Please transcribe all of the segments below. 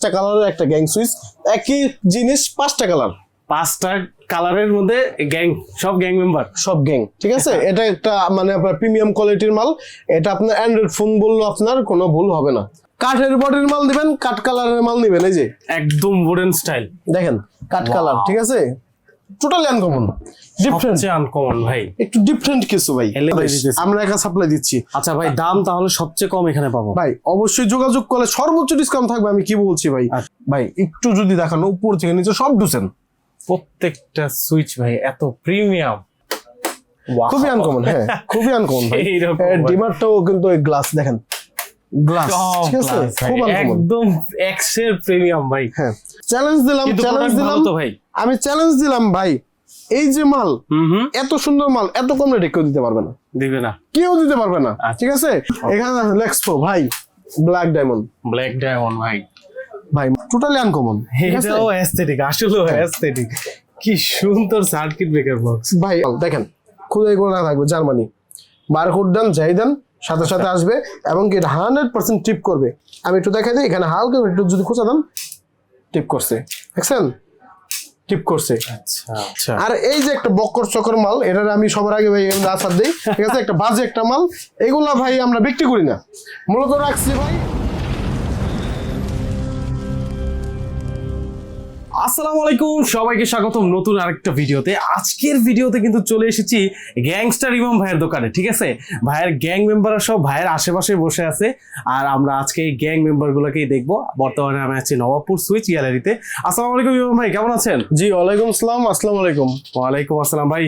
পাঁচটা কালারের একটা গ্যাং সুইচ একই জিনিস পাঁচটা কালার পাঁচটা কালারের মধ্যে গ্যাং সব গ্যাং মেম্বার সব গ্যাং ঠিক আছে? এটা একটা মানে আপনার প্রিমিয়াম কোয়ালিটির মাল এটা আপনার অ্যান্ড্রয়েড ফোন বলল আপনার কোনো ভুল হবে না। কাঠের বডির মাল দিবেন কাঠ কালারের মাল নিবেন এই যে। একদম উডেন স্টাইল দেখেন কাঠ কালার ঠিক আছে? টোটালি আনকমন ডিফারেন্ট আনকমন ভাই। একটু ডিফারেন্ট কিছু ভাই। আমরা একা সাপ্লাই দিচ্ছি। আচ্ছা ভাই দাম তাহলে সবচেয়ে কম এখানে পাবো। ভাই অবশ্যই যোগাযোগ করলে সর্বোচ্চ ডিসকাউন্ট থাকবে আমি কি বলছি ভাই? আচ্ছা। ভাই একটু যদি দেখানো উপর থেকে নিচে সব ঢুসেন। প্রত্যেকটা সুইচ ভাই এত প্রিমিয়াম খুবই আনকমন হ্যাঁ খুবই আনকমন ভাই। ভাই। ডিমারটাও কিন্তু ওই গ্লাস দেখেন। গ্লাস ঠিক আছে? খুব আনকমন একদম এক্সের প্রিমিয়াম ভাই। হ্যাঁ। চ্যালেঞ্জ দিলাম চ্যালেঞ্জ দিলাম। তো ভাই। আমি চ্যালেঞ্জ দিলাম ভাই। এই যে মাল এত সুন্দর মাল এত কম রেটে কেউ দিতে পারবে না। দিবে না। কেউ দিতে পারবে না আচ্ছা। ঠিক আছে? এখানে লেক্সপো ভাই। ব্ল্যাক ডায়মন্ড ব্ল্যাক ডায়মন্ড ভাই। ভাই টোটালি আনকমন ঠিক আছে? এটাও অ্যাস্থেটিক আসলেও অ্যাস্থেটিক কি সুন্দর সার্কিট ব্রেকার বক্স ভাই দেখেন খুদাই করে না থাকবে জার্মানি। বারকোড দেন যাই দেন সাথে সাথে আসবে এবং কি এটা হান্ড্রেড পার্সেন্ট টিপ করবে। আমি একটু দেখাই দিই এখানে হালকা একটু যদি খোঁচা দেন টিপ করছে। দেখছেন? টিপ করছে। আচ্ছা আচ্ছা। আর এই যে একটা বক্কর চকর মাল এটার আমি সবার আগে ভাই আমরা আসার দিই। ঠিক আছে একটা বাজে একটা মাল এগুলা ভাই আমরা বিক্রি করি না। মূলত রাখছি ভাই আসসালামু আলাইকুম সবাইকে স্বাগতম নতুন আরেকটা ভিডিওতে। আজকের ভিডিওতে কিন্তু চলে এসেছি গ্যাংস্টার ইমাম ভাইয়ের দোকানে ঠিক আছে? ভাইয়ের গ্যাং মেম্বাররা সব ভাইয়ের আশেপাশে বসে আছে আর আমরা আজকে এই গ্যাং মেম্বারগুলোকেই দেখব। বর্তমানে আমি আছি নবাবপুর সুইচ গ্যালারিতে। আসসালামু আলাইকুম ইমাম ভাই কেমন আছেন? জি ওয়ালাইকুম আসসালাম আসসালামু আলাইকুম। ওয়ালাইকুম আসসালাম ভাই।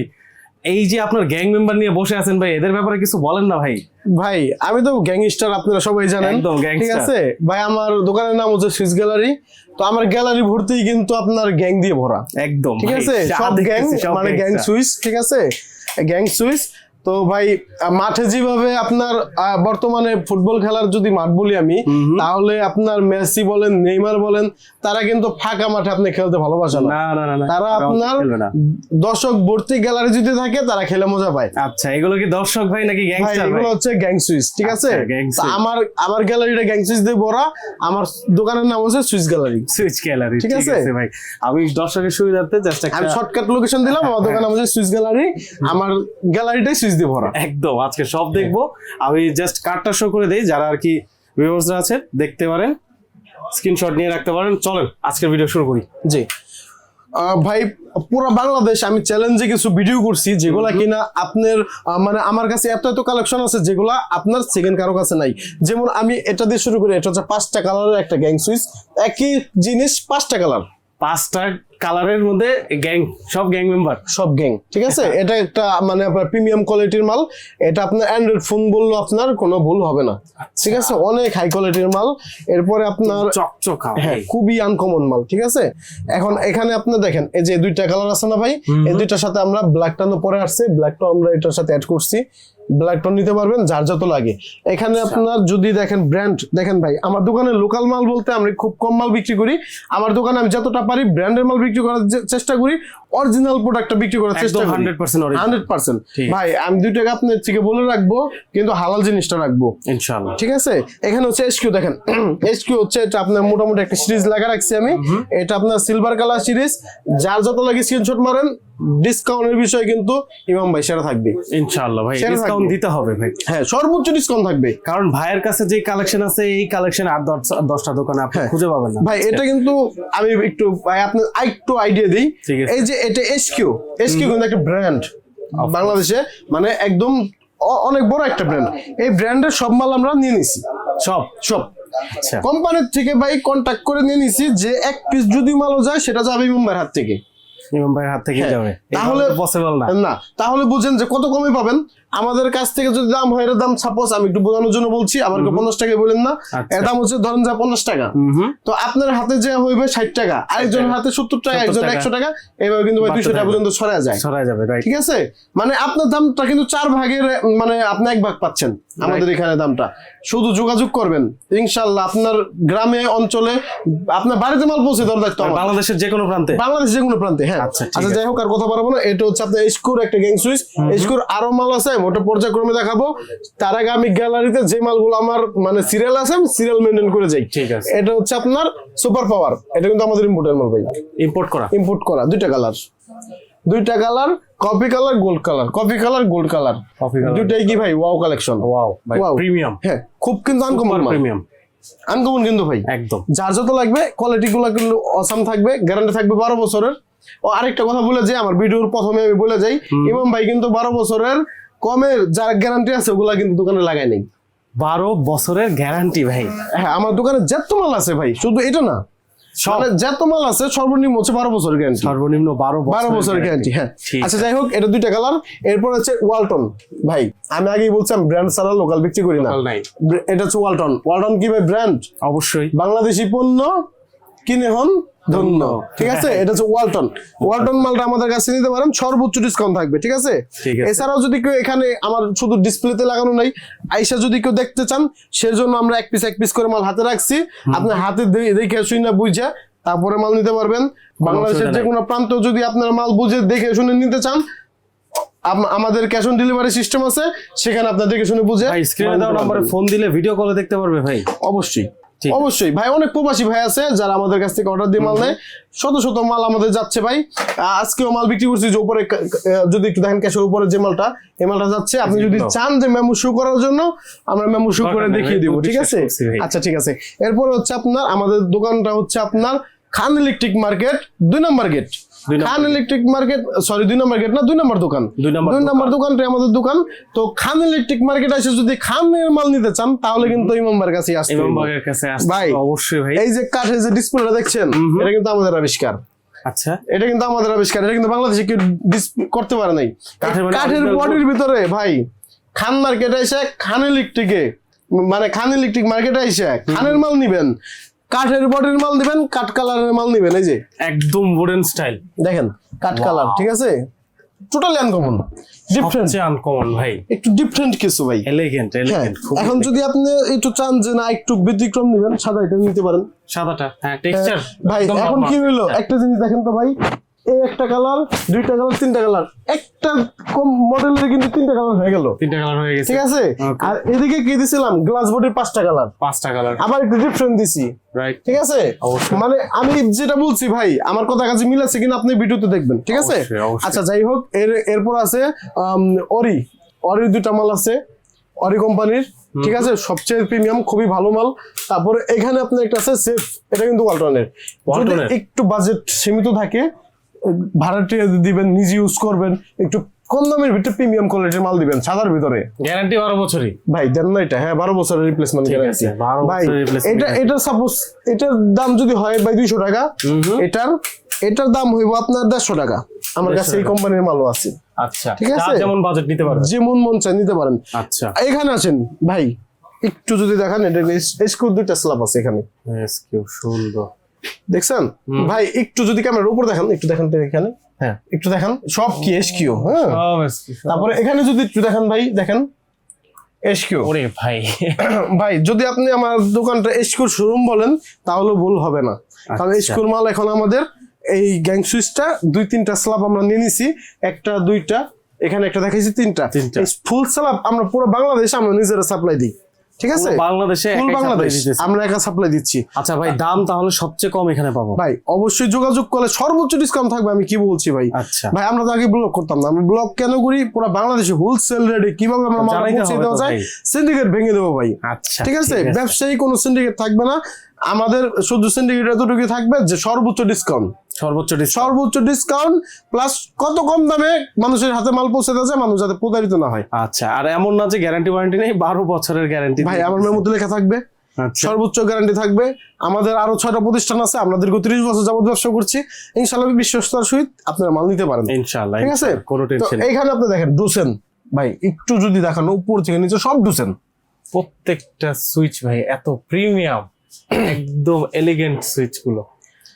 এই যে আপনার গ্যাং মেম্বার নিয়ে বসে আছেন ভাই এদের ব্যাপারে কিছু বলেন না ভাই। ভাই আমি তো গ্যাংস্টার আপনারা সবাই জানেন। একদম ঠিক আছে? ভাই আমার দোকানের নাম হচ্ছে সুইস গ্যালারি তো আমার গ্যালারি ভর্তি কিন্তু আপনার গ্যাং দিয়ে ভরা। একদম ঠিক আছে? সব গ্যাং মানে গ্যাং সুইস ঠিক আছে? গ্যাং সুইস তো ভাই মাঠে যেভাবে আপনার বর্তমানে ফুটবল খেলার যদি মাঠ বলি আমি। তাহলে আপনার মেসি বলেন নেইমার বলেন তারা কিন্তু ফাঁকা মাঠে আপনি খেলতে ভালোবাসে না। না না তারা আপনার দর্শক ভর্তি গ্যালারি যদি থাকে তারা খেলে মজা পায়। আচ্ছা এগুলো কি দর্শক ভাই নাকি গ্যাংস্টার এগুলো হচ্ছে গ্যাং সুইচ ঠিক আছে? আচ্ছা, suisse। আমার আমার গ্যালারিটা গ্যাং সুইচ দিয়ে ভরা আমার দোকানের নাম হচ্ছে সুইচ গ্যালারি সুইচ গ্যালারি ঠিক আছে? আছে ভাই। আমি দর্শকের সুবিধার্থে জাস্ট আমি একটা শর্টকাট লোকেশন দিলাম আমার দোকান নাম হচ্ছে সুইচ গ্যালারি আমার গ্যালারিটাই সুইচ দিয়ে ভরা। একদম আজকে সব দেখব। আমি জাস্ট কার্ডটা শো করে দেই যারা আর কি ভিউয়ার্সরা আছে দেখতে পারেন স্ক্রিনশট নিয়ে রাখতে পারেন। চলেন আজকের ভিডিও শুরু করি। জি। ভাই পুরো বাংলাদেশ আমি চ্যালেঞ্জে কিছু ভিডিও করছি যেগুলা কিনা আপনার মানে আমার কাছে এত এত কালেকশন আছে যেগুলা আপনার সেকেন্ড কারও কাছে নাই। যেমন আমি এটা দিয়ে শুরু করি এটা হচ্ছে পাঁচটা কালারের একটা গ্যাং সুইচ একই জিনিস পাঁচটা কালার পাঁচটা কালারের মধ্যে গ্যাং সব গ্যাং মেম্বার। সব গ্যাং ঠিক আছে? এটা একটা মানে আপনার প্রিমিয়াম কোয়ালিটির মাল। এটা আপনার অ্যান্ড্রয়েড ফোন বলল আপনার কোনো ভুল হবে না। ঠিক আছে? অনেক হাই কোয়ালিটির মাল। এরপরে আপনার চকচকা হ্যাঁ খুবই আনকমন মাল ঠিক আছে? এখন এখানে আপনি দেখেন এই যে দুইটা কালার আছে না ভাই? এই দুইটার সাথে আমরা ব্ল্যাকটা পরে আসছে ব্ল্যাকটা আমরা এটার সাথে অ্যাড করছি। ব্ল্যাকটা নিতে পারবেন যার যত লাগে। এখানে আপনার যদি দেখেন ব্র্যান্ড দেখেন ভাই আমার দোকানে লোকাল মাল বলতে আমি খুব কম মাল বিক্রি করি। আমার দোকানে আমি যতটা পারি ব্র্যান্ডের মাল বিক্রি করার চেষ্টা করি অরিজিনাল প্রোডাক্টটা বিক্রি করার চেষ্টা করি। হান্ড্রেড পার্সেন্ট হান্ড্রেড পার্সেন্ট ঠিক। ভাই আমি দুই টাকা আপনার থেকে বলে রাখব কিন্তু হালাল জিনিসটা রাখব। ইনশাআল্লাহ। ঠিক আছে? এখানে হচ্ছে এসকিউ দেখেন। এসকিউ হচ্ছে এটা আপনার মোটামুটি একটা সিরিজ লাগা রাখছি আমি। এটা আপনার সিলভার কালার সিরিজ যার যত লাগে স্ক্রিনশট মারেন ডিসকাউন্টের বিষয় কিন্তু ইমাম ভাই সেটা থাকবে। ইনশাআল্লাহ ভাই ডিসকাউন্ট দিতে হবে ভাই। হ্যাঁ সর্বোচ্চ ডিসকাউন্ট থাকবে। কারণ ভাইয়ের কাছে যে কালেকশন আছে এই কালেকশন আর দশ- দশটা দোকানে আপনি হ্যাঁ। খুঁজে পাবেন না। ভাই এটা কিন্তু আমি একটু ভাই আপনার একটু আইডিয়া দিই। এই যে এটা এসকিউ এসকিউ কিন্তু একটা ব্র্যান্ড বাংলাদেশে মানে একদম অনেক বড় একটা ব্র্যান্ড এই ব্র্যান্ডের সব মাল আমরা নিয়ে নিছি। সব? সব। আচ্ছা। কোম্পানির থেকে ভাই কন্ট্যাক্ট করে নিয়ে নিছি যে এক পিস যদি মালও যায় সেটা যাবে মুম্বাইয়ের হাত থেকে। ইমাম ভাইয়ের হাত থেকে হ্যাঁ, যাবে। তাহলে- পসিবল না। না তাহলে বুঝেন যে কত কমে পাবেন? আমাদের কাছ থেকে যদি দাম হয় এর দাম সাপোজ আমি একটু বোঝানোর জন্য বলছি আমার পঞ্চাশ টাকা বলেন না আচ্ছা। এর দাম হচ্ছে ধরেন যা পঞ্চাশ টাকা। তো আপনার হাতে যে হইবে ষাট টাকা আরেকজনের হাতে সত্তর টাকা একজন একশো টাকা। এইভাবে কিন্তু দুইশো টাকা পর্যন্ত ছড়া যায়। ছড়াই যাবে ঠিক আছে? মানে আপনার দামটা কিন্তু চার ভাগের মানে আপনি এক ভাগ পাচ্ছেন আমাদের এখানে দামটা। শুধু যোগাযোগ করবেন ইনশাল্লাহ আপনার গ্রামে অঞ্চলে আপনার বাড়িতে মাল পৌঁছে দেওয়ার দায়িত্ব বাংলাদেশের যে কোনো প্রান্তে? বাংলাদেশের যে কোনো প্রান্তে হ্যাঁ। আচ্ছা, আচ্ছা। যাই হোক আর কথা পারব না এটা হচ্ছে আপনার স্কুর একটা গ্যাং সুইচ স্কুর আরও মাল আছে ওটা পর্যায়ক্রমে দেখাবো। তার আগে আমি গ্যালারিতে যে মালগুলো আমার মানে সিরিয়াল আছে আমি সিরিয়াল মেনটেন করে যাই। ঠিক আছে। এটা হচ্ছে আপনার সুপার পাওয়ার এটা কিন্তু আমাদের ইম্পোর্টের মাল ভাই। ইম্পোর্ট করা? ইম্পোর্ট করা দুইটা কালার দুইটা colour coffee colour gold colour coffee colour gold colour দুইটাই কি ভাই? ওয়াও কালেকশন ওয়াও ভাই প্রিমিয়াম হ্যাঁ খুব কিন্তু আনকমন প্রিমিয়াম আনকমন কিন্তু ভাই। একদম। যার যত লাগবে কোয়ালিটি গুলো কিন্তু অসাম থাকবে গ্যারান্টি থাকবে বারো বছরের। ও আরেকটা কথা বলে যাই আমার ভিডিওর প্রথমে আমি বলে যাই। ইমাম ভাই কিন্তু বারো বছরের কমের যার গ্যারান্টি আছে ওগুলা কিন্তু দোকানে লাগাই নেই। বারো বছরের গ্যারান্টি ভাই। হ্যাঁ আমার দোকানে যত মাল আছে ভাই শুধু এটা না। মানে যত মাল আছে সর্বনিম্ন হচ্ছে বারো বছরের গ্যারান্টি সর্বনিম্ন বারো বারো বছরের গ্যারান্টি হ্যাঁ। আচ্ছা যাই হোক এটা দুইটা কালার এরপর হচ্ছে ওয়ালটন ভাই আমি আগেই বলছিলাম ব্র্যান্ড ছাড়া লোকাল বিক্রি করি না। এটা হচ্ছে ওয়ালটন ওয়ালটন কি ভাই ব্র্যান্ড অবশ্যই। বাংলাদেশি পণ্য কিনে হন ধন্য। ঠিক আছে? এটা হচ্ছে ওয়ালটন ওয়ালটন মালটা আমাদের কাছে নিতে পারেন সর্বোচ্চ ডিসকাউন্ট থাকবে ঠিক আছে? এছাড়াও যদি কেউ এখানে আমার শুধু ডিসপ্লেতে লাগানো নাই আইসা যদি কেউ দেখতে চান সেজন্য আমরা এক পিস এক পিস করে মাল হাতে রাখছি। আপনার হাতে দেখে শুই না বুঝা তারপরে মাল নিতে পারবেন। বাংলাদেশের যে কোনো প্রান্ত যদি আপনার মাল বুঝে দেখে শুনে নিতে চান আম- আমাদের ক্যাশ অন ডেলিভারি সিস্টেম আছে সেখানে আপনার দেখে শুনে বুঝে স্ক্রিনে দেওয়া নম্বরে ফোন দিলে ভিডিও কলে দেখতে পারবে ভাই। অবশ্যই। অবশ্যই। ভাই অনেক প্রবাসী ভাই আছে যারা আমাদের কাছ থেকে অর্ডার দিয়ে মাল নেয়। শত শত মাল আমাদের যাচ্ছে ভাই। আজকেও মাল বিক্রি করছি যে উপরে যদি একটু দেখেন ক্যাশের উপরে যে মালটা এই মালটা যাচ্ছে। আপনি যদি চান যে মেমো শু করার জন্য আমরা মেমো শু করে দেখিয়ে দিব ঠিক আছে? আচ্ছা ঠিক আছে। এরপর হচ্ছে আপনার আমাদের দোকানটা হচ্ছে আপনার খান ইলেকট্রিক মার্কেট দুই number gate Khan electric market sorry দুই নম্বর গেট না দুই নম্বর দোকান। দুই নম্বর দোকানটাই আমাদের দোকান। তো খান ইলেকট্রিক মার্কেট এসে যদি খানের মাল নিতে চান তাহলে কিন্তু ইমামবার কাছে আসতে ইমাম কাছে আসতে ভাই, অবশ্যই ভাই। এই যে কাঠের যে ডিসপ্লেটা দেখছেন এটা কিন্তু আমাদের আবিষ্কার। আচ্ছা। এটা কিন্তু আমাদের আবিষ্কার এটা কিন্তু বাংলাদেশে কেউ করতে পারে নাই। কাঠের মানে বডির ভিতরে ভাই খান মার্কেটে এসে খান ইলেকট্রিকে মানে খান ইলেকট্রিক মার্কেটে এসে খানের মাল নিবেন। কাঠের বডির মাল দিবেন কাঠ কালারের মাল নিবেন এই যে। একদম উডেন স্টাইল দেখেন কাঠ কালার ঠিক আছে? টোটালি আনকমন ডিফারেন্ট আনকমন ভাই। একটু ডিফারেন্ট কিছু ভাই। এলিগেন্ট হ্যাঁ এলিগেন্ট এখন যদি আপনি একটু চান যে না একটু ব্যতিক্রম নিবেন সাদা এটা নিতে পারেন। সাদাটা হ্যাঁ টেক্সচার ভাই এখন কি হলো একটা জিনিস দেখেন তো ভাই। এই একটা কালার দুইটা কালার তিনটা কালার। একটা কম মডেলের কিন্তু তিনটা কালার হয়ে গেল। তিনটা কালার হয়ে গেছে। ঠিক আছে? আর এদিকে কি দিছিলাম? গ্লাস বডির পাঁচটা কালার। পাঁচটা কালার। আবার একটু ডিফারেন্ট দিছি। রাইট ঠিক আছে? মানে আমি যেটা বলছি ভাই আমার কথা কাছে মিল আছে কিনা আপনি ভিডিওতে দেখবেন। ঠিক আছে। আচ্ছা যাই হোক এর এরপর আছে অরি অরির দুইটা মাল আছে অরি কোম্পানির ঠিক আছে? সবচেয়ে প্রিমিয়াম খুবই ভালো মাল। তারপরে এখানে আপনার একটা আছে সেফ এটা কিন্তু ওয়ালটনের? একটু বাজেট সীমিত থাকে ভাড়াটিয়া দিবেন নিজে ইউজ করবেন একটু কম দামের ভিতরে প্রিমিয়াম কোয়ালিটির মাল দিবেন সাদার ভিতরে। গ্যারান্টি বারো বছরই। ভাই দেন না এটা হ্যাঁ বারো বছরের রিপ্লেসমেন্ট গ্যারান্টি ভাই এটা এটা সাপোজ এটার দাম যদি হয় ভাই দুইশো টাকা এটার এটার দাম হইব আপনার দেড়শো টাকা। আমার কাছে এই কোম্পানির মালও আছে। আচ্ছা ঠিক আছে? যেমন বাজেট নিতে পারবে যেমন মন চায় নিতে পারেন। আচ্ছা। এখানে আছেন ভাই একটু যদি দেখান এটা স্ক্রু দুইটা স্ল্যাব আছে এখানে? Yes, কেউ সুন্দর। দেখছেন? ভাই একটু যদি ক্যামেরার উপর দেখেন একটু দেখান তো এখানে। হ্যাঁ। একটু দেখান সব কি এসকিউ হ্যাঁ। তারপরে এখানে যদি একটু দেখান ভাই দেখেন এসকিউ ওরে ভাই। ভাই যদি আপনি আমার দোকানটা স্কুল শোরুম বলেন তাহলে ভুল হবে না। কারণ আচ্ছা। স্কুল মাল এখন আমাদের এই গ্যাং সুইচটা দুই তিনটা স্ল্যাব আমরা নিয়ে নিছি একটা দুইটা এখানে একটা দেখাইছি তিনটা। তিনটা। ফুল স্ল্যাব আমরা পুরো বাংলাদেশে আমরা নিজেরা সাপ্লাই দিই। ঠিক আছে? বাংলাদেশে বাংলাদেশ। আমরা একা সাপ্লাই দিচ্ছি। আচ্ছা ভাই দাম তাহলে সবচেয়ে কম এখানে পাবো। ভাই অবশ্যই যোগাযোগ করলে সর্বোচ্চ ডিসকাউন্ট থাকবে আমি কি বলছি ভাই? আচ্ছা। ভাই আমরা তো আগে ব্লগ করতাম না। আমরা ব্লগ কেন করি? পুরো বাংলাদেশে হোলসেল রেটে কীভাবে আমরা মাল পৌঁছে দেওয়া যায় সিন্ডিকেট ভেঙে দেবো ভাই। আচ্ছা ঠিক আছে? ব্যবসায়ী কোনো সিন্ডিকেট থাকবে না। আমাদের শুধু সিন্ডিকেট এতটুকু থাকবে যে সর্বোচ্চ ডিসকাউন্ট সর্বোচ্চ সর্বোচ্চ ডিসকাউন্ট প্লাস কত কম দামে মানুষের হাতে মাল পৌঁছে যায় মানুষ যাতে প্রতারিত না হয়। আচ্ছা আর এমন না যে গ্যারান্টি ওয়ারেন্টি নেই বারো বছরের গ্যারান্টি ভাই আমার মেমোতে লেখা থাকবে। আচ্ছা। সর্বোচ্চ গ্যারান্টি থাকবে। আমাদের আরও ছয়টা প্রতিষ্ঠান আছে আমরা দীর্ঘ তিরিশ বছর যাবত ব্যবসা করছি। ইনশাল্লাহ বিশ্বস্ততার সহিত আপনারা মাল নিতে পারেন। ইনশাআল্লাহ ঠিক আছে? কোনো টেনশন এইখানে আপনি দেখেন ডুসেন ভাই একটু যদি দেখান উপর থেকে নিচে সব ডুসেন প্রত্যেকটা সুইচ ভাই এত প্রিমিয়াম একদম এলিগেন্ট সুইচগুলো।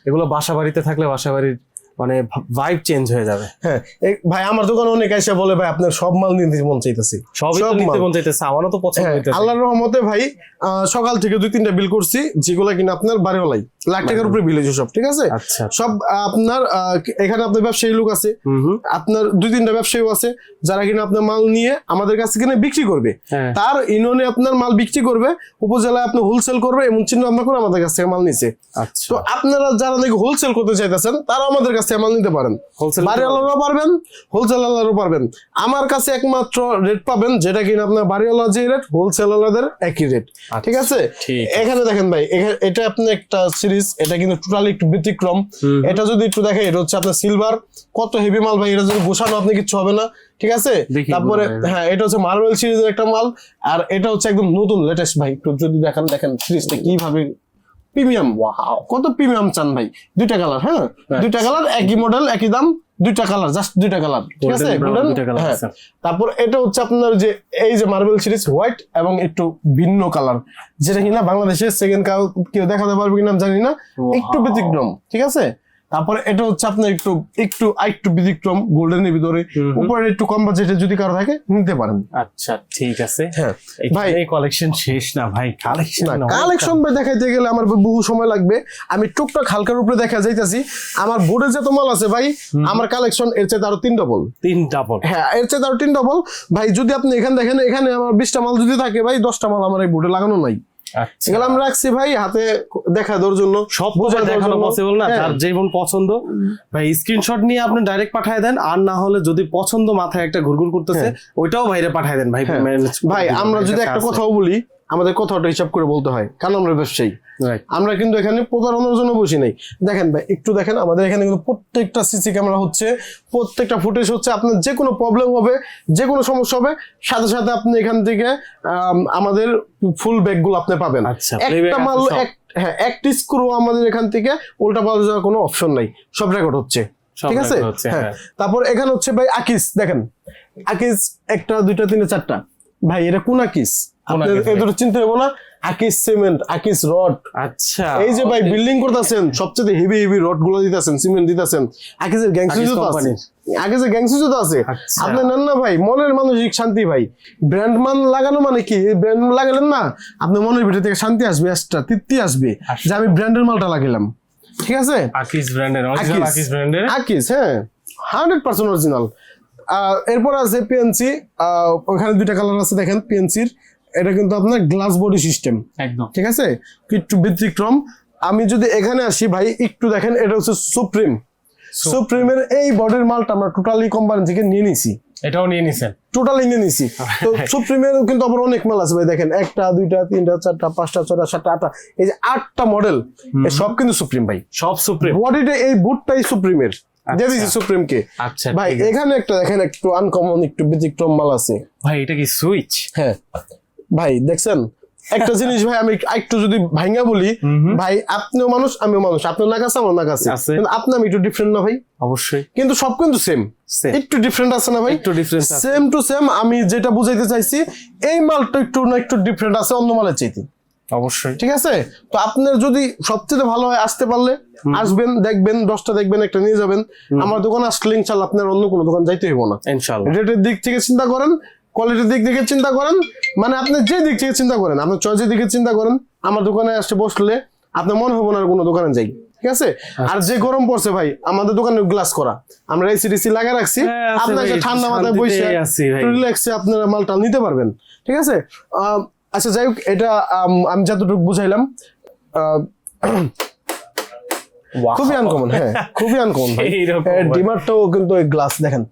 এগুলো বাসা বাড়িতে থাকলে বাসা বাড়ির মানে ভাইব চেঞ্জ হয়ে যাবে। হ্যাঁ এই- ভাই আমার দোকানে অনেক এসে বলে ভাই আপনার সব মাল নিতে মন চাইতেছি। সবই তো সব নিতে মাল। মন চাইতেছে আমারও তো পছন্দ হ্যাঁ, হইতেছে। আল্লাহর রহমতে ভাই আহ, সকাল থেকে দুই তিনটা বিল করছি যেগুলো কিনা আপনার বাড়িওয়ালাই। লাখ টাকার উপরে বিল হয়েছে সব ঠিক আছে? আচ্ছা সব আপনার এখানে আপনার ব্যবসায়ী লোক আছে। আপনার দুই তিনটা ব্যবসায়ী আছে যারা কিনা আপনার মাল নিয়ে আমাদের কাছে কিনে বিক্রি করবে। হ্যাঁ। তার ইউনিয়নে আপনার মাল বিক্রি করবে উপজেলায় আপনি হোলসেল করবে এমন চিন্তা ভাবনা করে আমাদের কাছ থেকে মাল নিছে। আচ্ছা। তো আপনারা যারা নাকি হোলসেল করতে চাইতেছেন তারা আমাদের কাছ থেকে মাল নিতে পারেন। হোলসেল বাড়িওয়ালারও পারবেন হোলসেলারও পারবেন। আমার কাছে একমাত্র রেট পাবেন যেটা কিনা আপনার বাড়িওয়ালা যে রেট হোলসেলারদের একই রেট ঠিক আছে? এখানে দেখেন ভাই এটা আপনি একটা সিরিজ এটা কিন্তু টোটালি একটু ব্যতিক্রম। এটা যদি একটু দেখে এটা হচ্ছে আপনার সিলভার কত হেভি মাল ভাই এটা যদি গোছানো আপনি কিচ্ছু হবে না ঠিক আছে? তারপরে হ্যাঁ এটা হচ্ছে মার্বেল সিরিজের একটা মাল আর এটা হচ্ছে একদম নতুন লেটেস্ট ভাই একটু যদি দেখেন দেখেন সিরিজটা কীভাবে প্রিমিয়াম কত প্রিমিয়াম চান ভাই দুইটা কালার হ্যাঁ? দুইটা কালার একই মডেল একই দাম দুইটা কালার জাস্ট দুইটা কালার ঠিক আছে? হ্যাঁ। আছে। তারপর এটা হচ্ছে আপনার যে এই যে মার্বেল সিরিজ হোয়াইট এবং একটু ভিন্ন কালার যেটা কিনা বাংলাদেশের সেকেন্ড কাল কেউ দেখাতে পারবে কিনা জানি না একটু ব্যতিক্রম ঠিক আছে? তারপরে এটা হচ্ছে আপনার একটু একটু একটু ব্যতিক্রম গোল্ডেনের ভিতরে। উপরে একটু কম বাজেটে যদি কারও থাকে নিতে পারেন। আচ্ছা ঠিক আছে। হ্যাঁ ভাই ভাই। কালেকশন শেষ না ভাই। কালেকশন না কালেকশন ভাই দেখাইতে গেলে আমার বহু সময় লাগবে। আমি টুকটাক হালকার উপরে দেখা যাইতাছি। আমার বোর্ডে যত মাল আছে ভাই আমার কালেকশন এর চেয়ে আরও তিন ডবল তিন ডাবল হ্যাঁ এর চেয়ে আরও তিন ডবল ভাই যদি আপনি এখানে দেখেন এখানে আমার বিশটা মাল যদি থাকে ভাই দশটা মাল আমার এই বোর্ডে লাগানো নাই। এগুলো আমরা রাখছি ভাই হাতে দেখা দেওয়ার জন্য। সব বোঝা বোঝা দেখানো পসিবল না হ্যাঁ। যার যেমন পছন্দ। ভাই স্ক্রিনশট নিয়ে আপনি ডাইরেক্ট পাঠিয়ে দেন আর না হলে যদি পছন্দ মাথায় একটা ঘুরঘুর করতেছে ওইটাও বাইরে পাঠিয়ে দেন ভাই হ্যাঁ। ভাই আমরা যদি একটা কথাও বলি আমাদের কথাটা হিসাব করে বলতে হয় কারণ আমরা ব্যবসায়ী। আমরা কিন্তু এখানে প্রতারণার জন্য বসি নাই। দেখেন ভাই একটু দেখেন আমাদের এখানে কিন্তু প্রত্যেকটা সিসি ক্যামেরা হচ্ছে প্রত্যেকটা ফুটেজ হচ্ছে আপনার যে কোনো প্রবলেম হবে যে কোনো সমস্যা হবে সাথে সাথে আপনি এখান থেকে আম, আমাদের ফুল ব্যাগগুলো আপনি পাবেন। আচ্ছা, একটা মাল হ্যাঁ একটি স্ক্রু আমাদের এখান থেকে উল্টা পাল্টা যাওয়ার কোনো অপশন নাই সব রেকর্ড হচ্ছে। ঠিক আছে? হ্যাঁ। হ্যাঁ। তারপর এখানে হচ্ছে ভাই আকিস দেখেন। আকিস একটা দুইটা তিনটা চারটা। ভাই এটা কোন আকিস কোন আপনার আকিস ভাই? এদের চিন্তা হব না আকিস সিমেন্ট আকিস রড। আচ্ছা। এই যে ভাই বিল্ডিং করতেছেন সবচেয়ে হেভি হেভি রডগুলো দিতেছেন সিমেন্ট দিতেছেন। আকিসের গ্যাংসুজো তো আছে। আকিসের গ্যাংসুজো তো আছে। আপনি নেন না ভাই মনের মানসিক শান্তি ভাই। ব্র্যান্ড মান লাগানো মানে কি? ব্র্যান্ড লাগালেন না আপনার মনের ভিতর থেকে শান্তি আসবে এক্সট্রা তৃপ্তি আসবে আচ্ছা। যে আমি ব্র্যান্ডের মালটা লাগালাম ঠিক আছে? আকিস ব্র্যান্ডের অরিজিনাল আকিস। আকিস ব্র্যান্ডের আকিস হ্যাঁ। হান্ড্রেড পার্সেন্ট অরিজিনাল এরপর আছে পিএনসি ওখানে দুইটা কালার আছে দেখেন পিএনসির এটা কিন্তু আপনার গ্লাস বডি সিস্টেম একদম। ঠিক আছে? একটু ব্যতিক্রম। আমি যদি এখানে আসি ভাই একটু দেখেন এটা হচ্ছে সুপ্রিম সুপ্রিমের এই বডির মালটা আমরা টোটালি কোম্পানি থেকে নিয়ে নিছি। এটাও নিয়ে নিছেন? টোটালি নিয়ে নিছি। তো সুপ্রিমের কিন্তু আবার অনেক মাল আছে ভাই দেখেন একটা দুইটা তিনটা চারটা পাঁচটা ছটা সাতটা আটটা এই যে আটটা মডেল সব কিন্তু সুপ্রিম ভাই। সব সুপ্রিম বডিটা এই বুটটাই সুপ্রিমের দিয়ে দিছি সুপ্রিমকে আচ্ছা ভাই এখানে একটা দেখেন একটু আনকমন একটু ব্যতিক্রম মাল আছে। ভাই এটা কি সুইচ হ্যাঁ। ভাই দেখছেন? একটা জিনিস ভাই আমি একটু যদি ভাইঙ্গা বলি ভাই আপনিও মানুষ আমিও মানুষ। আপনার না কাছে আমার না কাছে আছে। কিন্তু আপনি আমি একটু ডিফারেন্ট না ভাই। অবশ্যই। কিন্তু সব কিন্তু সেম একটু ডিফারেন্ট আছে না ভাই? একটু আছে। সেম টু সেম আমি যেটা বুঝাইতে চাইছি এই মালটা একটু না একটু ডিফারেন্ট আছে অন্য মালের চাইতে। অবশ্যই। ঠিক আছে? তো আপনার যদি সবচেয়ে ভালো হয় আসতে পারলে আসবেন দেখবেন দশটা দেখবেন একটা নিয়ে যাবেন। আমার দোকান আসলে ইনশাল্লাহ আপনার অন্য কোনো দোকান যাইতে হইব না। ইনশাআল্লাহ রেটের দিক থেকে চিন্তা করেন কোয়ালিটির দিক থেকে চিন্তা করেন মানে আপনি যে দিক থেকে চিন্তা করেন আপনার চয়েসের দিকে চিন্তা করেন আমার দোকানে আসতে বসলে আপনার মনে হব না আর কোনো দোকানে যাই। ঠিক আছে? আর যে গরম পড়ছে ভাই আমাদের দোকানে গ্লাস করা। আমরা এসি টিসি লাগা রাখছি। হ্যাঁ, আপনার ঠান্ডা মাথায় বসে। রিল্যাক্সে আপনারা মালটা নিতে পারবেন। ঠিক আছে? আচ্ছা যাই হোক এটা আমি যতটুকু বুঝাইলাম আহ, খুবই আনকমন হ্যাঁ খুবই আনকমন ভাই। ডিমার্টটাও কিন্তু ওই গ্লাস দেখেন।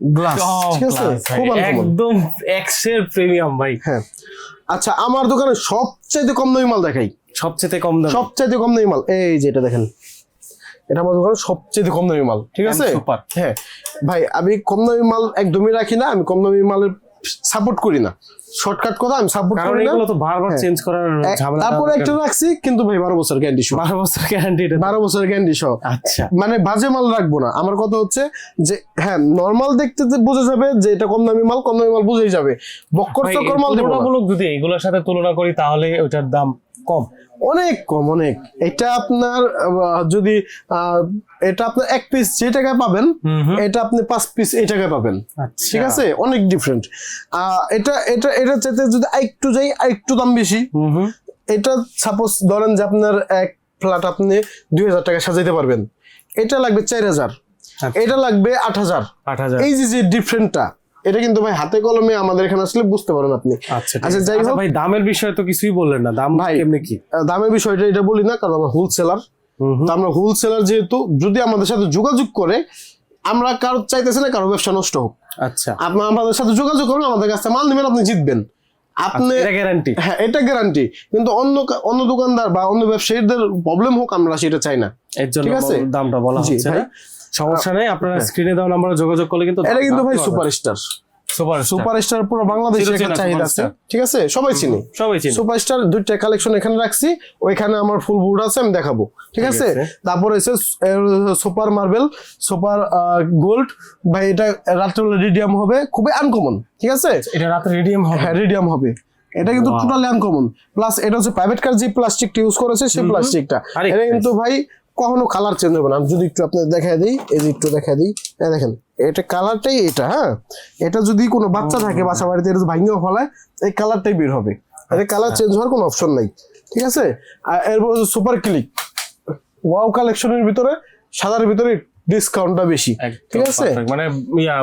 গ্লাস ঠিক আছে? খুব একদম এক্সের প্রিমিয়াম ভাই। হ্যাঁ। আচ্ছা আমার দোকানে সবচেয়ে কম দামি মাল দেখাই। সবচেয়ে কম দাম। সবচেয়ে কম দামি মাল। এই যে এটা দেখেন। এটা আমার দোকানে সবচেয়ে কম দামি মাল। ঠিক আছে? হ্যাঁ। ভাই আমি কম দামি মাল একদমই রাখি না। আমি কম দামি মালের সাপোর্ট করি না। শর্টকাট কথা আমি সাপোর্ট করি না। এগুলো তো বারবার হ্যাঁ। চেঞ্জ করার ঝামেলা তারপর একটা রাখছি কিন্তু ভাই বারো বছর গ্যারান্টি সহ। বারো বছর গ্যারান্টি 12 বছর গ্যারান্টি সহ। আচ্ছা। মানে বাজে মাল রাখব না। আমার কথা হচ্ছে যে হ্যাঁ নরমাল দেখতে যে বোঝা যাবে যে এটা কম দামি মাল কম দামি মাল বুঝেই যাবে। বক্কর চক্কর মাল দেবো না। যদি এগুলোর সাথে তুলনা করি তাহলে ওটার দাম কম। অনেক কম অনেক। এটা আপনার যদি এটা আপনার এক পিস যে টাকায় পাবেন। এটা আপনি পাঁচ পিস এই টাকায় পাবেন। আচ্ছা। ঠিক আছে? অনেক ডিফারেন্ট এটা এটা এটা চাইতে যদি একটু যাই একটু দাম বেশি এটা সাপোজ ধরেন যে আপনার এক ফ্ল্যাট আপনি দুই হাজার টাকা সাজাইতে পারবেন। এটা লাগবে চার হাজার। আচ্ছা। এটা লাগবে আট হাজার। আট হাজার। এই যে যে ডিফারেন্টটা এটা কিন্তু ভাই হাতে কলমে আমাদের এখানে আসলে বুঝতে পারেন আপনি। আচ্ছা আচ্ছা, যাই হোক। ভাই দামের বিষয়ে তো কিছুই বললেন না। দাম ভাই, কেমনি কি? দামের বিষয়টা এটা বলি না কারণ আমরা হোলসেলার। তো আমরা হোলসেলার যেহেতু যদি আমাদের সাথে যোগাযোগ করে আমরা কারও চাইতেছি না কারও ব্যবসা নষ্ট হোক। আচ্ছা। আপনি আমাদের সাথে যোগাযোগ করুন আমাদের কাছে মাল নেবেন আপনি জিতবেন। আপনি এটা গ্যারান্টি হ্যাঁ এটা গ্যারান্টি কিন্তু অন্য অন্য দোকানদার বা অন্য ব্যবসায়ীদের প্রবলেম হোক আমরা সেটা চাই না। এর জন্য দামটা বলা হচ্ছে সমস্যা নেই আপনারা স্ক্রিনে দেওয়া নাম্বারে যোগাযোগ করলে কিন্তু এটা কিন্তু ভাই সুপার স্টার সুপার সুপার পুরো বাংলাদেশে একটা চাহিদা আছে ঠিক আছে? সবাই চিনি। সবাই চিনি। সুপার স্টার দুইটা কালেকশন এখানে রাখছি ওইখানে আমার ফুল বুট আছে আমি দেখাবো ঠিক আছে। তারপরে এসে সুপার মার্বেল সুপার গোল্ড ভাই এটা রাত্রেবেলা রিডিয়াম হবে খুবই আনকমন ঠিক আছে? এটা রাতে রেডিয়াম হবে। হ্যাঁ রিডিয়াম হবে। এটা কিন্তু. টোটালি আনকমন প্লাস এটা হচ্ছে প্রাইভেট কার যে প্লাস্টিকটা ইউজ করেছে সেই প্লাস্টিকটা এটা কিন্তু ভাই কখনো কালার চেঞ্জ হবে না। আমি যদি একটু আপনাদের দেখা দিই, এই যে একটু দেখা দিই। হ্যাঁ দেখেন, এটা কালারটাই এটা হ্যাঁ? এটা যদি কোনো বাচ্চা থাকে বাসা বাড়িতে এটা ভাঙিয়ে ফলায়, এই কালারটাই বের হবে। এটা কালার চেঞ্জ হওয়ার কোনো অপশন নাই। ঠিক আছে? আর এরপর সুপার ক্লিক ওয়াও কালেকশনের ভিতরে, সাদার ভিতরে ডিসকাউন্টটা বেশি। ঠিক আছে? মানে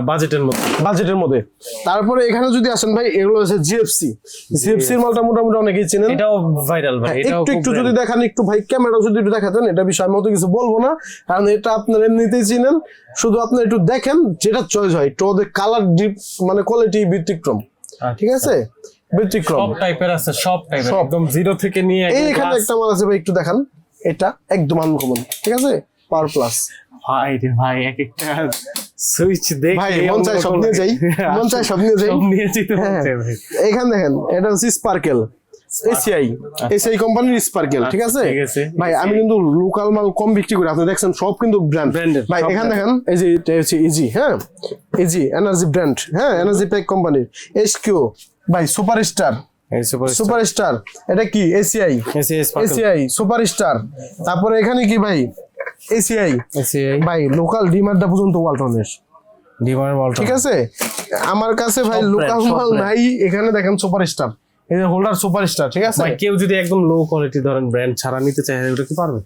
বাজেটের মধ্যে। বাজেটের মধ্যে। তারপরে এখানে যদি আসেন ভাই এগুলো হচ্ছে জিএফসি জিএফসির মালটা মোটামুটি অনেকেই চেনেন। এটাও ভাইরাল ভাই হ্যাঁ, এটাও একটু একটু যদি দেখান একটু ভাই ক্যামেরা যদি একটু দেখাতেন এটা বিষয়ে আমি অত কিছু বলব না। কারণ এটা আপনার এমনিতেই চিনেন। শুধু আপনি একটু দেখেন যেটা চয়েস হয়। একটু ওদের কালার ডিপ মানে কোয়ালিটি ব্যতিক্রম। ঠিক আছে? ব্যতিক্রম। সব টাইপের আছে সব টাইপের একদম জিরো থেকে নিয়ে এখানে একটা মাল আছে ভাই একটু দেখান। এটা একদম আনকমন ঠিক আছে? পাওয়ার প্লাস ভাই রে ভাই এক একটা সুইচ দেখে ভাই, মন চায় সব নিয়ে যাই। মন চায় সব নিয়ে যাই। নিয়ে যেতে। হচ্ছে ভাই। এখানে দেখেন এটা হচ্ছে স্পার্কেল এসিআই এসিআই কোম্পানির স্পার্কেল ঠিক আছে। ভাই আমি কিন্তু লোকাল মাল কম বিক্রি করি আপনি দেখছেন সব কিন্তু ব্র্যান্ড ভাই এখানে দেখেন এই যে এটা হচ্ছে ইজি হ্যাঁ? ইজি এনার্জি ব্র্যান্ড হ্যাঁ এনার্জি প্যাক কোম্পানির এসকিউ ভাই super star super super star এটা কি? এসিআই এসিআই সুপার স্টার তারপরে এখানে কি ভাই? এসিআই এসিআই ভাই লোকাল ডিমান্ডটা পর্যন্ত ওয়ালটনের ডিমার মলটা ঠিক আছে? আমার কাছে ভাই লোকাল মাল। নাই। এখানে দেখেন সুপার স্টার এই যে হোল্ডার সুপারস্টার ঠিক আছে? ভাই কেউ যদি একদম লো কোয়ালিটি ধরেন ব্র্যান্ড ছাড়া নিতে চায় ওটা কি পারবে?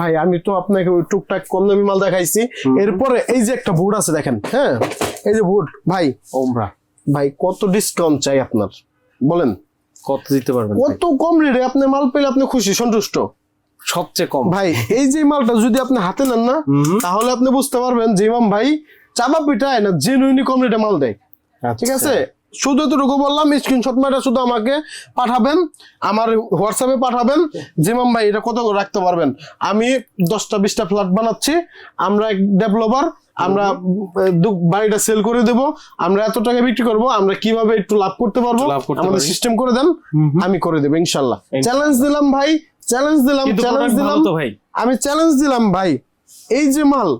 ভাই আমি তো আপনাকে ওই টুকটাক কম দামি মাল দেখাইছি। এরপরে এই যে একটা বুট আছে দেখেন হ্যাঁ? এই যে বুট ভাই ওমরা ভাই কত ডিসকাউন্ট চাই আপনার? বলেন। কত দিতে পারবেন কত কম রেটে আপনি মাল পেলে আপনি খুশি সন্তুষ্ট? সবচেয়ে কম। ভাই এই যে মালটা যদি আপনি হাতে নেন না তাহলে আপনি বুঝতে পারবেন যে ইমাম ভাই চাপা পিঠায় না জেনুইনি কম রেটে মাল দেয়। ঠিক আছে? শুধু এতটুকু বললাম স্ক্রিনশট মারা শুধু আমাকে পাঠাবেন আমার হোয়াটসঅ্যাপে পাঠাবেন জিমাম ভাই এটা কত রাখতে পারবেন। আমি দশটা বিশটা ফ্ল্যাট বানাচ্ছি আমরা এক ডেভেলপার আমরা দু- বাড়িটা সেল করে দেব আমরা এত টাকা বিক্রি করব আমরা কীভাবে একটু লাভ করতে পারব? আমাদের সিস্টেম করে দেন আমি করে দেবো ইনশাল্লাহ। চ্যালেঞ্জ দিলাম ভাই চ্যালেঞ্জ দিলাম চ্যালেঞ্জ দিলাম। তো ভাই। আমি চ্যালেঞ্জ দিলাম ভাই। এই যে মাল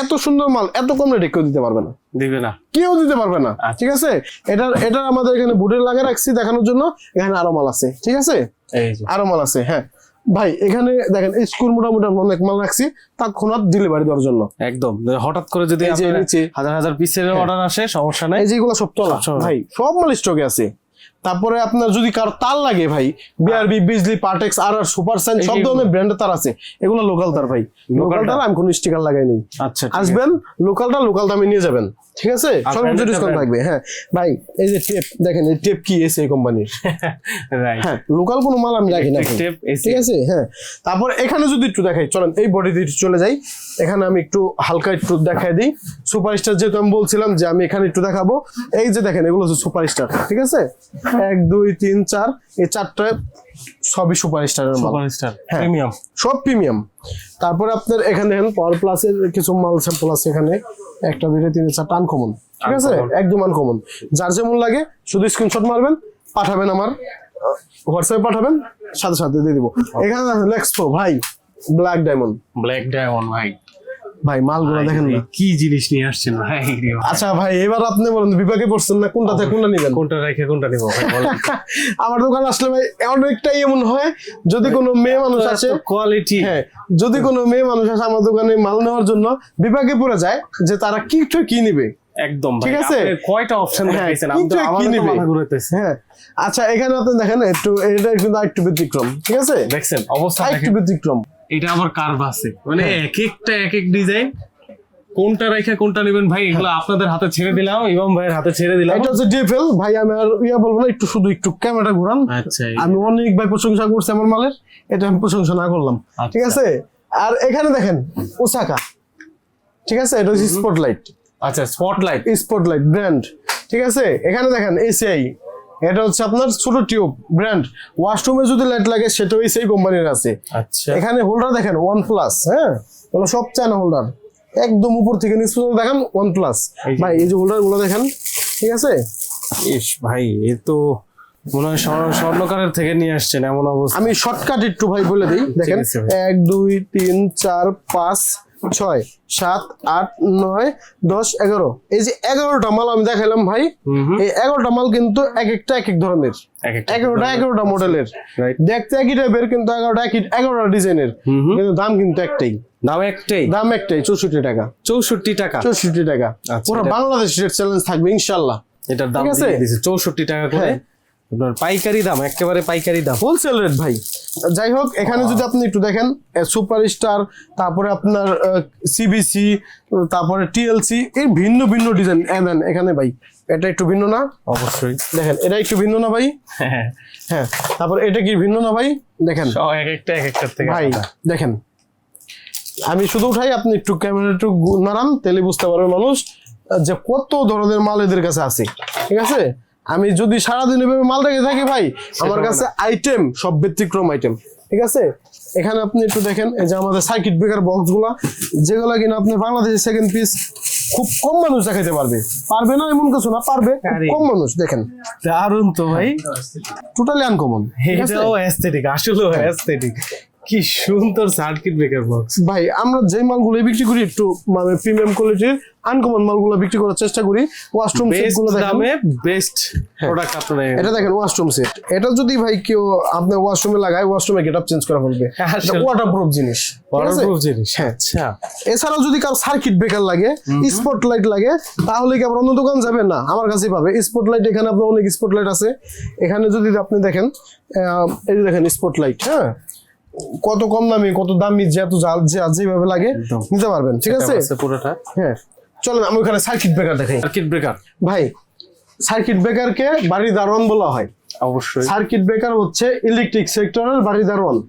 এত সুন্দর মাল এত কম রেটে কেউ দিতে পারবে না। দিবে না। কেউ দিতে পারবে না আচ্ছা। ঠিক আছে? এটার এটার আমাদের এখানে বুটের লাগা রাখছি দেখানোর জন্য। এখানে আরও মাল আছে ঠিক আছে? এই যে। আরও মাল আছে হ্যাঁ। ভাই এখানে দেখেন স্কুল মোটামুটি অনেক মাল রাখছি তৎক্ষণাৎ ডেলিভারি দেওয়ার জন্য। একদম। হঠাৎ করে যদি। হাজার হাজার পিসের অর্ডার আসে সমস্যা নাই। এই যেগুলো সব তোলা ভাই সব মাল স্টকে আছে। তারপরে আপনার যদি কারও তার লাগে ভাই বিআরবি বিজলি পার্টেক্স আর আর সুপার সাইন সব ধরনের ব্র্যান্ডের তার আছে। এগুলো লোকাল তার ভাই। লোকাল তার আমি কোনো স্টিকার লাগাইনি আচ্ছা ঠিক আছে। আসবেন লোকালটা লোকাল দামে নিয়ে যাবেন। ঠিক আছে? সর্বোচ্চ ডিসকাউন্ট থাকবে হ্যাঁ। ভাই এই যে টেপ দেখেন এই টেপ কি এসে কোম্পানির রাইট হ্যাঁ লোকাল কোনো মাল আমি রাখি না ঠিক আছে? হ্যাঁ। তারপর এখানে যদি একটু দেখাই চলেন এই বডি দিয়ে চলে যাই। এখানে আমি একটু হালকা একটু দেখাই দিই। সুপারস্টার যেহেতু আমি বলছিলাম যে আমি এখানে একটু দেখাবো। এই যে দেখেন এগুলো হচ্ছে সুপারস্টার ঠিক আছে? এক দুই তিন চার এই চারটা সবই সুপারস্টারের মাল। সুপারস্টার হ্যাঁ। প্রিমিয়াম। সব প্রিমিয়াম। তারপরে আপনার এখানে দেখেন পাওয়ার প্লাসের কিছু মাল স্যাম্পল আছে এখানে। একটা দুইটা তিন চারটা আনকমন ঠিক আছে। একদম আনকমন যার যেমন লাগে শুধু স্ক্রিনশট মারবেন পাঠাবেন আমার। হোয়াটসঅ্যাপে পাঠাবেন সাথে সাথে দিয়ে দিব। এখানে লেক্সপো ভাই ব্ল্যাক ডায়মন্ড ব্ল্যাক ডায়মন্ড ভাই। ভাই মালগুলো দেখেন না। কি জিনিস নিয়ে আসছেন ভাই? আচ্ছা ভাই এবার আপনি বলেন বিভাগে পড়ছেন না? কোনটাতে কোনটা নিবেন? কোনটা রেখে কোনটা নিব ভাই বলেন। আমার দোকান আসলে ভাই অনেকটাই এমন হয় যদি কোনো মেয়ে মানুষ আসে কোয়ালিটি হ্যাঁ যদি কোনো মেয়ে মানুষ আসে আমার দোকানে মাল নেওয়ার জন্য বিভাগে পড়ে যায় যে তারা কি কি নিবে? একদম ঠিক আছে? কয়টা অপশন দেখাইছেন আমি তো আমার মাথা ঘুরাইতেছে। হ্যাঁ আচ্ছা এখানে আপনি দেখেন একটু এটা কিন্তু একটু ব্যতিক্রম ঠিক আছে? দেখছেন? অবস্থা একটু ব্যতিক্রম। এটা আবার কার্ভ আছে। মানে হ্যাঁ। এক একটা এক এক ডিজাইন কোনটা রেখে কোনটা নেবেন ভাই এগুলো আপনাদের হাতে ছেড়ে দিলাম ইমাম ভাইয়ের হাতে ছেড়ে দিলাম। এটা হচ্ছে ডিএফএল ভাই আমি আর ইয়া বলব না একটু শুধু একটু ক্যামেরাটা ঘুরান। আচ্ছা আমি অনেক ভাই প্রশংসা করছি আমার মালের এটা আমি প্রশংসা না করলাম। আচ্ছা। ঠিক আছে? আর এখানে দেখেন ওসাকা ঠিক আছে? এটা হচ্ছে স্পটলাইট আচ্ছা স্পটলাইট স্পটলাইট ব্র্যান্ড ঠিক আছে? এখানে দেখেন এসিআই এটা হচ্ছে আপনার ছোট টিউব ব্র্যান্ড ওয়াশরুমে যদি লাইট লাগে সেটাও সেই কোম্পানির আছে। আচ্ছা। এখানে হোল্ডার দেখেন ওয়ান প্লাস হ্যাঁ? এগুলো সব চায়না হোল্ডার একদম উপর থেকে নিচ পর্যন্ত দেখেন ওয়ান প্লাস ভাই এই যে হোল্ডারগুলো দেখেন ঠিক আছে? ইস ভাই এ তো মনে হয় স্বর্ণ- স্বর্ণকারের থেকে নিয়ে আসছেন এমন অবস্থা। আমি শর্টকাট একটু ভাই বলে দিই। দেখেন এক দুই তিন চার পাঁচ ছয় সাত আট নয় দশ এগারো। এই যে এগারোটা মাল আমি দেখালাম ভাই। এই এগারোটা মাল কিন্তু এক একটা এক এক ধরনের। এগারোটা এগারোটা মডেলের. দেখতে একই টাইপের কিন্তু এগারোটা একই এগারোটা ডিজাইনের। কিন্তু দাম কিন্তু একটাই। দাম একটাই? দাম একটাই চৌষট্টি টাকা। চৌষট্টি টাকা? চৌষট্টি টাকা। আচ্ছা, পুরো বাংলাদেশ রেট চ্যালেঞ্জ থাকবে ইনশাল্লাহ এটার দাম ঠিক আছে? চৌষট্টি টাকা করে। হ্যাঁ। আপনার পাইকারি দাম একেবারে পাইকারি দাম। হোলসেল রেট ভাই। যাই হোক এখানে যদি আপনি একটু দেখেন সুপার স্টার তারপরে আপনার সিবিসি তারপরে টিএলসি এই ভিন্ন ভিন্ন ডিজাইন দেন এখানে ভাই। এটা একটু ভিন্ন না? অবশ্যই। দেখেন এটা একটু ভিন্ন না ভাই? হ্যাঁ। হ্যাঁ তারপর এটা কি ভিন্ন না ভাই? দেখেন। এক একটা এক একটার থেকে ভাই। দেখেন। আমি শুধু উঠাই আপনি একটু ক্যামেরা একটু নাড়ান তাহলে বুঝতে পারবে মানুষ যে কত ধরনের মাল এদের কাছে আছে। ঠিক আছে? আমি যদি সারাদিন এভাবে মাল রেখে থাকি ভাই আমার কাছে আইটেম সব ব্যতিক্রম আইটেম ঠিক আছে? এখানে আপনি একটু দেখেন এই যে আমাদের সার্কিট ব্রেকার বক্সগুলা যেগুলা কিনা আপনি বাংলাদেশের সেকেন্ড পিস খুব কম মানুষ দেখাইতে পারবে। পারবে না এমন কিছু না পারবে কম মানুষ দেখেন। দারুণ তো ভাই। টোটালি আনকমন এটাও অ্যাস্থেটিক আসলেও অ্যাস্থেটিক কি সুন্দর সার্কিট ব্রেকার বক্স ভাই আমরা যে মালগুলো বিক্রি করি একটু মানে প্রিমিয়াম কোয়ালিটির আনকমন মালগুলো বিক্রি করার চেষ্টা করি। ওয়াশরুম সেট বেস্টগুলো দেখেন। দামে বেস্ট প্রোডাক্ট আপনারা এটা দেখেন ওয়াশরুম সেট এটা যদি ভাই কেউ আপনার ওয়াশরুমে লাগায় ওয়াশরুমে গেট আপ চেঞ্জ করা ফেলবে আসলে। ওয়াটার প্রুফ জিনিস। ওয়াটারপ্রুফ জিনিস হ্যাঁ। আচ্ছা। এছাড়াও যদি কারও সার্কিট ব্রেকার লাগে স্পট লাইট লাগে তাহলে কি আবার অন্য দোকান যাবেন? না আমার কাছেই পাবে। স্পট লাইট এখানে আপনার অনেক স্পট লাইট আছে। এখানে যদি আপনি দেখেন আহ, এই দেখেন স্পট লাইট হ্যাঁ? কত কম দামি কত দামি যেহেতু যা- যা- যেভাবে লাগে। নিতে পারবেন ঠিক আছে? পুরোটা। হ্যাঁ। চলেন আমি ওখানে সার্কিট ব্রেকার দেখাই। সার্কিট ব্রেকার ভাই সার্কিট ব্রেকারকে বাড়ি দারোয়ান বলা হয়। অবশ্যই। সার্কিট ব্রেকার হচ্ছে ইলেকট্রিক সেক্টরের বাড়ি দারোয়ান।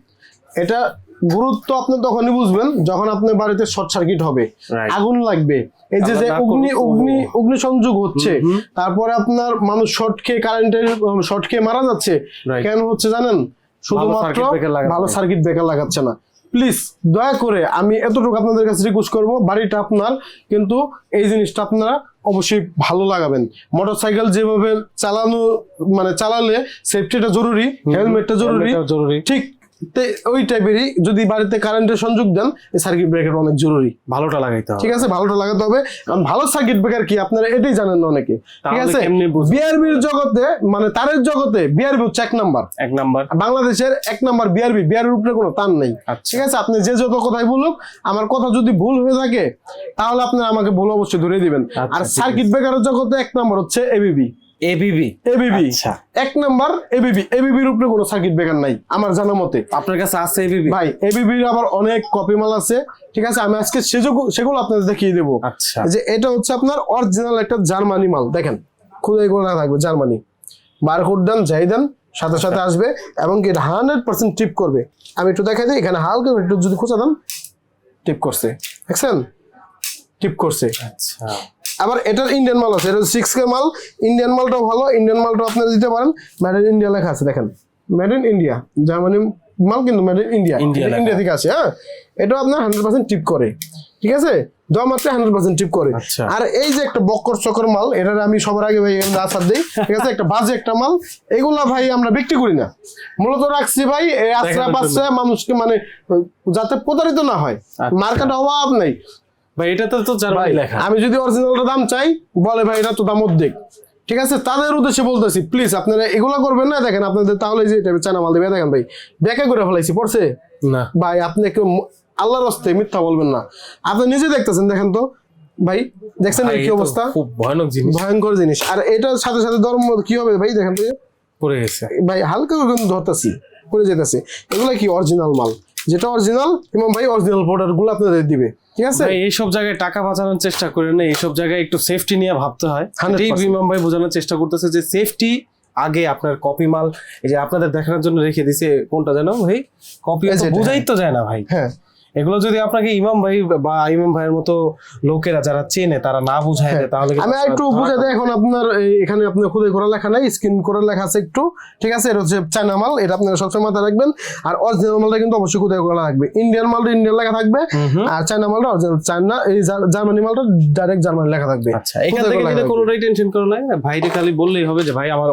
এটা গুরুত্ব আপনি তখনই বুঝবেন যখন আপনার বাড়িতে শর্ট সার্কিট হবে। আগুন লাগবে। এই যে যে অগ্নি অগ্নি অগ্নি সংযোগ হচ্ছে। তারপরে আপনার মানুষ শর্ট খেয়ে কারেন্টের শর্ট খেয়ে মারা যাচ্ছে। কেন হচ্ছে জানেন? শুধুমাত্র ভালো সার্কিট ব্রেকার লাগাচ্ছে। না। প্লিজ দয়া করে আমি এতটুকু আপনাদের কাছে রিকোয়েস্ট করব বাড়িটা আপনার কিন্তু এই জিনিসটা আপনারা অবশ্যই ভালো লাগাবেন। মোটরসাইকেল যেভাবে চালানো মানে চালালে সেফটিটা জরুরি হেলমেটটা জরুরি। ঠিক তে- ওই টাইপেরই যদি বাড়িতে কারেন্টের সংযোগ দেন এই সার্কিট ব্রেকার অনেক জরুরি। ভালোটা লাগাইতে হবে। ঠিক আছে? ভালোটা লাগাতে হবে। কারণ ভালো সার্কিট ব্রেকার কি? আপনারা এটাই জানেন না অনেকে। ঠিক আছে? বিআরবির জগতে মানে তারের জগতে বিআরবি হচ্ছে এক নাম্বার। এক নাম্বার। বাংলাদেশের এক নাম্বার বিআরবি বিআরবির উপরে কোনো টান নেই। আচ্ছা। ঠিক আছে? আপনি যে যত কথাই বলুক আমার কথা যদি ভুল হয়ে থাকে তাহলে আপনি আমাকে ভুল অবশ্যই ধরে দিবেন। আচ্ছা, আর সার্কিট ব্রেকারের জগতে এক নাম্বার হচ্ছে এবিবি এবিবি এবিবি আচ্ছা। এক নাম্বার এবিবি এবিবির উপরে কোনো সার্কিট ব্রেকার নাই আমার জানা মতে। আপনার কাছে আছে এবিবি ভাই এবিবির আবার অনেক কপি মাল আছে ঠিক আছে? আমি আজকে সেগুলো আপনাদের দেখিয়ে দেবো। আচ্ছা। যে এটা হচ্ছে আপনার অরিজিনাল একটা জার্মানি মাল দেখেন। খুদাই করে থাকবে জার্মানি। বারকোড দেন যাই দেন সাথে সাথে আসবে এবং কি এটা হান্ড্রেড পার্সেন্ট টিপ করবে। আমি একটু দেখাই দিই এখানে হালকা একটু যদি খোঁচা দেন টিপ করছে। দেখছেন? টিপ করছে। আচ্ছা। আবার এটার ইন্ডিয়ান মাল আছে এটা সিক্স কে মাল। ইন্ডিয়ান মালটাও ভালো ইন্ডিয়ান মালটাও আপনারা দিতে পারেন। মেড ইন ইন্ডিয়া লেখা আছে দেখেন। মেড ইন ইন্ডিয়া জার্মানি মাল কিন্তু মেড ইন ইন্ডিয়া। ইন্ডিয়া থেকে আসে হ্যাঁ? এটাও আপনার হান্ড্রেড পার্সেন্ট টিপ করে ঠিক আছে? দেওয়া মাত্র হান্ড্রেড পার্সেন্ট টিপ করে। আচ্ছা। আর এই যে একটা বক্কর চক্কর মাল এটার আমি সবার আগে ভাই আসার দিই ঠিক আছে? একটা বাজে একটা মাল এগুলা ভাই আমরা বিক্রি করি না। মূলত রাখছি ভাই এই আশ্রা দেখানোর মানুষকে মানে যাতে প্রতারিত না হয়। মার্কেট অভাব নেই। ভাই এটাতে তো ভাই জার্মানি লেখা। আমি যদি অরিজিনালটা দাম চাই বলে ভাই এটা তো দাম অর্ধেক। ঠিক আছে? তাদের উদ্দেশ্যে বলতেছি প্লিজ আপনারা এগুলো করবেন না দেখেন আপনাদের তাহলে যে এটা চায়না মাল দেবে দেখেন ভাই ব্যাকে করে ফেলাইছি পড়ছে? না। ভাই আপনি আল্লাহর হস্তে মিথ্যা বলবেন না। আপনি নিজে দেখতেছেন দেখেন তো। ভাই দেখছেন কি অবস্থা? খুব ভয়ানক জিনিস। ভয়ঙ্কর জিনিস। আর এটার সাথে সাথে ধর্ম কি হবে ভাই দেখেন তো। পড়ে গেছে। ভাই হালকা করে কিন্তু ধরতেছি পড়ে যেতেছে। এগুলা কি অরিজিনাল মাল? যেটা অরিজিনাল ইমাম ভাই অরিজিনাল প্রোডাক্টগুলো আপনাদের দিবে। ঠিক আছে? এইসব জায়গায় টাকা বাঁচানোর চেষ্টা করে না এইসব জায়গায় একটু সেফটি নিয়ে ভাবতে হয়। 100% এই ইমাম ভাই বোঝানোর চেষ্টা করতেছে যে সেফটি আগে আপনার কপি মাল এই যে আপনাদের দেখানোর জন্য রেখে দিছে কোনটা যেন ভাই? কপি বুঝাই তো যায় না ভাই। হ্যাঁ। এগুলো যদি আপনাকে ইমাম ভাই বা ইমাম ভাইয়ের মতো লোকেরা যারা চেনে তারা না বুঝায় দেয় তাহলে আমি একটু বুঝে খাবে। এখন আপনার এখানে আপনার খুদে করা লেখা নাই স্ক্রিন করে লেখা আছে একটু ঠিক আছে এটা হচ্ছে চায়না মাল এটা আপনারা সবসময় মাথায় রাখবেন আর অরিজিনাল মালটা কিন্তু অবশ্যই খুদে করা থাকবে ইন্ডিয়ান মালটা ইন্ডিয়ান লেখা থাকবে। আর চায়না মালটা অরিজিনাল চায়না এই জার- জার্মানি মালটা ডাইরেক্ট জার্মানি লেখা থাকবে আচ্ছা এখান থেকে। কোনোটাই টেনশন করো না ভাইরে খালি বললেই হবে যে ভাই আমার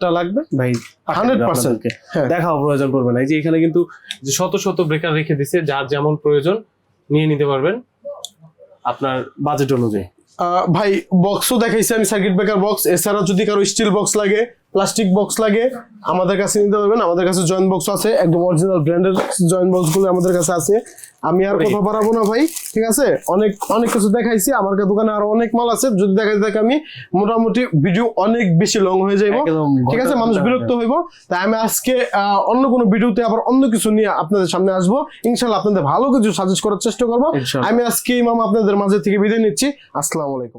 অমুকটা লাগবে ভাই 100% আপনাদেরকে। হ্যাঁ। দেখাও প্রয়োজন পড়বে না এই যে এখানে কিন্তু যে শত শত ব্রেকার রেখে দিছে যার যেমন প্রয়োজন নিয়ে নিতে পারবেন আপনার বাজেট অনুযায়ী আহ, ভাই বক্সও দেখাইছি আমি সার্কিট ব্রেকার বক্স এছাড়া যদি কারও স্টিল বক্স লাগে প্লাস্টিক বক্স লাগে আমাদের কাছে নিতে পারবেন। আমাদের কাছে জয়েন্ট বক্স আছে একদম অরিজিনাল ব্র্যান্ডের জয়েন্ট বক্সগুলো আমাদের কাছে আছে। আমি আর কথা বাড়াবো না ভাই ঠিক আছে? অনেক অনেক কিছু দেখাইছি আমার দোকানে আরও অনেক মাল আছে। যদি দেখাইতে থাকে আমি মোটামুটি ভিডিও অনেক বেশি লং হয়ে যাইব। ঠিক আছে? মানুষ বিরক্ত হইব। তাই আমি আজকে আহ, অন্য কোনো ভিডিওতে আবার অন্য কিছু নিয়ে আপনাদের সামনে আসব। ইনশাল্লাহ আপনাদের ভালো কিছু সাজেস্ট করার চেষ্টা করব। আমি আজকে ইমাম আপনাদের মাঝে থেকে বিদায় নিচ্ছি। আসসালামু আলাইকুম।